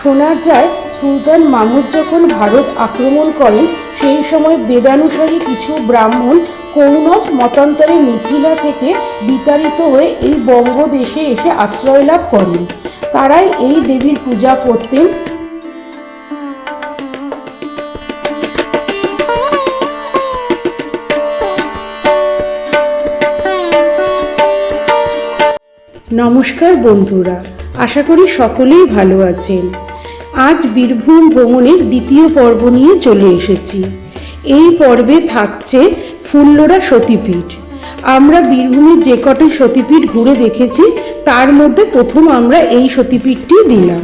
শোনা যায়, সুলতান মাহমুদ যখন ভারত আক্রমণ করেন, সেই সময় বেদানুসারী কিছু ব্রাহ্মণ কৌনজ মতান্তরে মিথিলা থেকে বিতাড়িত হয়ে এই বঙ্গদেশে এসে আশ্রয় লাভ করেন। তারাই এই দেবীর পূজা করতেন। নমস্কার বন্ধুরা, আশা করি সকলেই ভালো আছেন। আজ বীরভূম ভ্রমণের দ্বিতীয় পর্ব নিয়ে চলে এসেছি। এই পর্বে থাকছে ফুল্লরা সতীপীঠ। আমরা বীরভূমের যে কটি সতীপীঠ ঘুরে দেখেছি, তার মধ্যে প্রথম আমরা এই সতীপীঠটি দিলাম।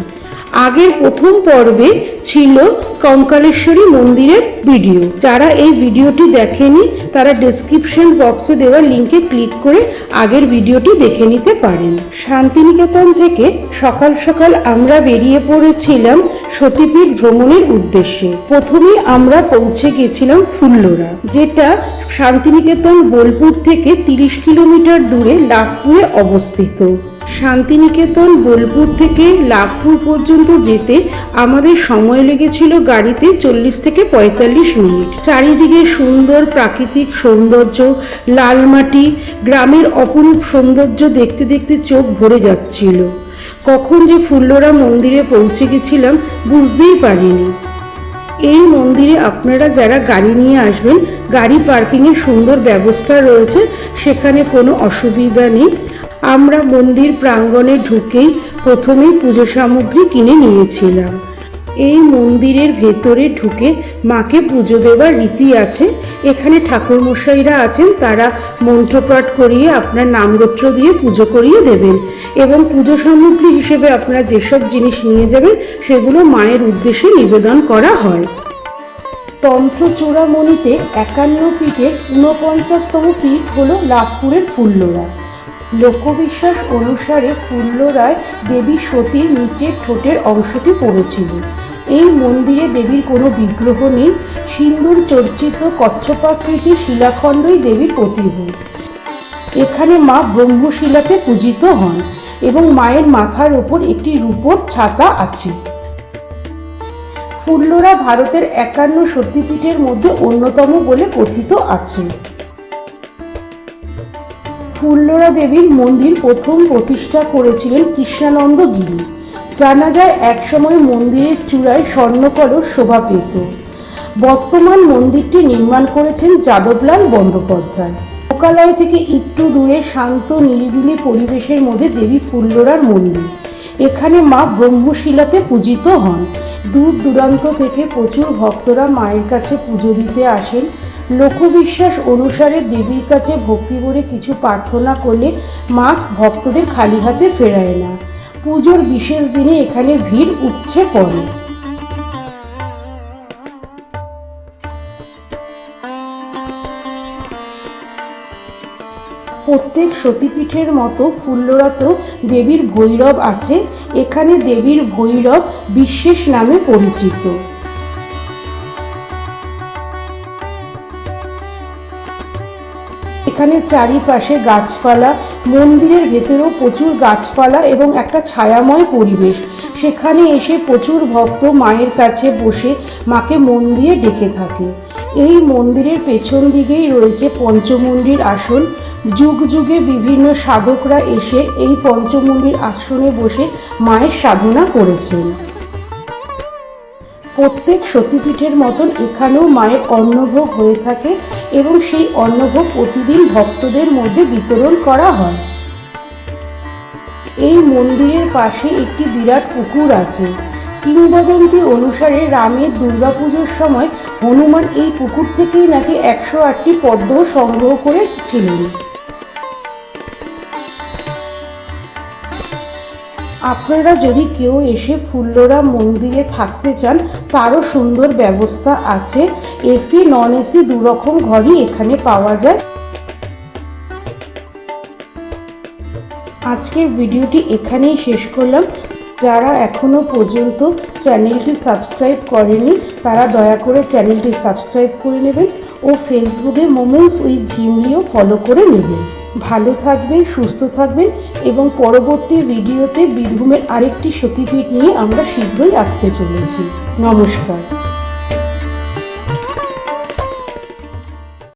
আগের প্রথম পর্বে ছিল কঙ্কালেশ্বরী মন্দিরের ভিডিও। যারা এই ভিডিওটি দেখেনি, তারা ডেসক্রিপশন বক্সে দেওয়া লিঙ্কে ক্লিক করে আগের ভিডিওটি দেখে নিতে পারেন। শান্তিনিকেতন থেকে সকাল সকাল আমরা বেরিয়ে পড়েছিলাম সতীপীঠ ভ্রমণের উদ্দেশ্যে। প্রথমেই আমরা পৌঁছে গেছিলাম ফুল্লরা, যেটা শান্তিনিকেতন বোলপুর থেকে তিরিশ কিলোমিটার দূরে লাভপুরে অবস্থিত। শান্তিনিকেতন, বোলপুর থেকে লাভপুর পর্যন্ত যেতে আমাদের সময় লেগেছিল গাড়িতে চল্লিশ থেকে পঁয়তাল্লিশ মিনিট। চারিদিকে সুন্দর প্রাকৃতিক সৌন্দর্য, লাল মাটি, গ্রামের অপরূপ সৌন্দর্য দেখতে দেখতে চোখ ভরে যাচ্ছিল। কখন যে ফুল্লরা মন্দিরে পৌঁছে গেছিলাম বুঝতেই পারিনি। এই মন্দিরে আপনারা যারা গাড়ি নিয়ে আসবেন, গাড়ি পার্কিংয়ের সুন্দর ব্যবস্থা রয়েছে, সেখানে কোনো অসুবিধা নেই। আমরা মন্দির প্রাঙ্গণে ঢুকেই প্রথমেই পুজো সামগ্রী কিনে নিয়েছিলাম। এই মন্দিরের ভেতরে ঢুকে মাকে পুজো দেওয়ার রীতি আছে। এখানে ঠাকুরমশাইরা আছেন, তারা মন্ত্রপাঠ করিয়ে আপনার নামগোত্র দিয়ে পুজো করিয়ে দেবেন এবং পুজো সামগ্রী হিসেবে আপনারা যেসব জিনিস নিয়ে যাবেন, সেগুলো মায়ের উদ্দেশ্যে নিবেদন করা হয়। তন্ত্র চূড়ামণিতে একান্ন পীঠের ঊনপঞ্চাশতম পীঠ হল লাভপুরের ফুল্লরা। লোকবিশ্বাস অনুসারে ফুল্লরায় দেবী সতীর নিচের ঠোঁটের অংশটি পড়েছিল। এই মন্দিরে দেবীর কোনো বিগ্রহ নেই। সিন্দুর চর্চিত কচ্ছপাকৃতি শিলাখণ্ডই দেবীর প্রতিরূপ। এখানে মা ব্রহ্মশিলাতে পূজিত হন এবং মায়ের মাথার ওপর একটি রূপোর ছাতা আছে। ফুল্লরা ভারতের একান্ন সতীপীঠের মধ্যে অন্যতম বলে কথিত আছে। ফুল্লরা দেবীর মন্দির প্রথম প্রতিষ্ঠা করেছিলেন কৃষ্ণানন্দ গিরি। জানা যায়, একসময় মন্দিরের চূড়ায় স্বর্ণকলস শোভা পেত। বর্তমান মন্দিরটি নির্মাণ করেছেন যাদবলাল বন্দ্যোপাধ্যায়। লোকালয় থেকে একটু দূরে শান্ত, নিরিবিলি পরিবেশের মধ্যে দেবী ফুল্লরার মন্দির। এখানে মা ব্রহ্মশিলাতে পূজিত হন। দূর দূরান্ত থেকে প্রচুর ভক্তরা মায়ের কাছে পুজো দিতে আসেন। লোকবিশ্বাস অনুসারে দেবীর কাছে ভক্তি করে কিছু প্রার্থনা করলে মা ভক্তদের খালি হাতে ফেরায় না। পুজোর বিশেষ দিনে এখানে ভিড় উপচে পড়ে। প্রত্যেক সতীপীঠের মতো ফুল্লরাতেও দেবীর ভৈরব আছে। এখানে দেবীর ভৈরব বিশেষ নামে পরিচিত। এখানে চারিপাশে গাছপালা, মন্দিরের ভেতরেও প্রচুর গাছপালা এবং একটা ছায়াময় পরিবেশ। সেখানে এসে প্রচুর ভক্ত মায়ের কাছে বসে মাকে মন দিয়ে ডেকে থাকে। এই মন্দিরের পেছন দিকেই রয়েছে পঞ্চমন্দির আসন। যুগ যুগে বিভিন্ন সাধকরা এসে এই পঞ্চমন্দির আসনে বসে মায়ের সাধনা করেছেন। প্রত্যেক সতীপীঠের মতন এখানেও মায়ের অন্নভোগ হয়ে থাকে এবং সেই অন্নভোগ প্রতিদিন ভক্তদের মধ্যে বিতরণ করা হয়। এই মন্দিরের পাশে একটি বিরাট পুকুর আছে। কিংবদন্তি অনুসারে রামের দুর্গাপুজোর সময় হনুমান এই পুকুর থেকেই নাকি একশো আটটি পদ্ম সংগ্রহ করেছিলেন। আপনারা যদি কেউ এসে ফুল্লরা মন্দিরে থাকতে চান, তারও সুন্দর ব্যবস্থা আছে। এসি নন এসি দুরকম ঘরই এখানে পাওয়া যায়। আজকের ভিডিওটি এখানেই শেষ করলাম। যারা এখনও পর্যন্ত চ্যানেলটি সাবস্ক্রাইব করেনি, তারা দয়া করে চ্যানেলটি সাবস্ক্রাইব করে নেবেন ও ফেসবুকে মোমেন্টস উইথ ঝিমলিও ফলো করে নেবেন। ভালো থাকবেন, সুস্থ থাকবেন এবং পরবর্তী ভিডিওতে বীরভূমের আরেকটি সতীপীঠ নিয়ে আমরা শীঘ্রই আসতে চলেছি। নমস্কার।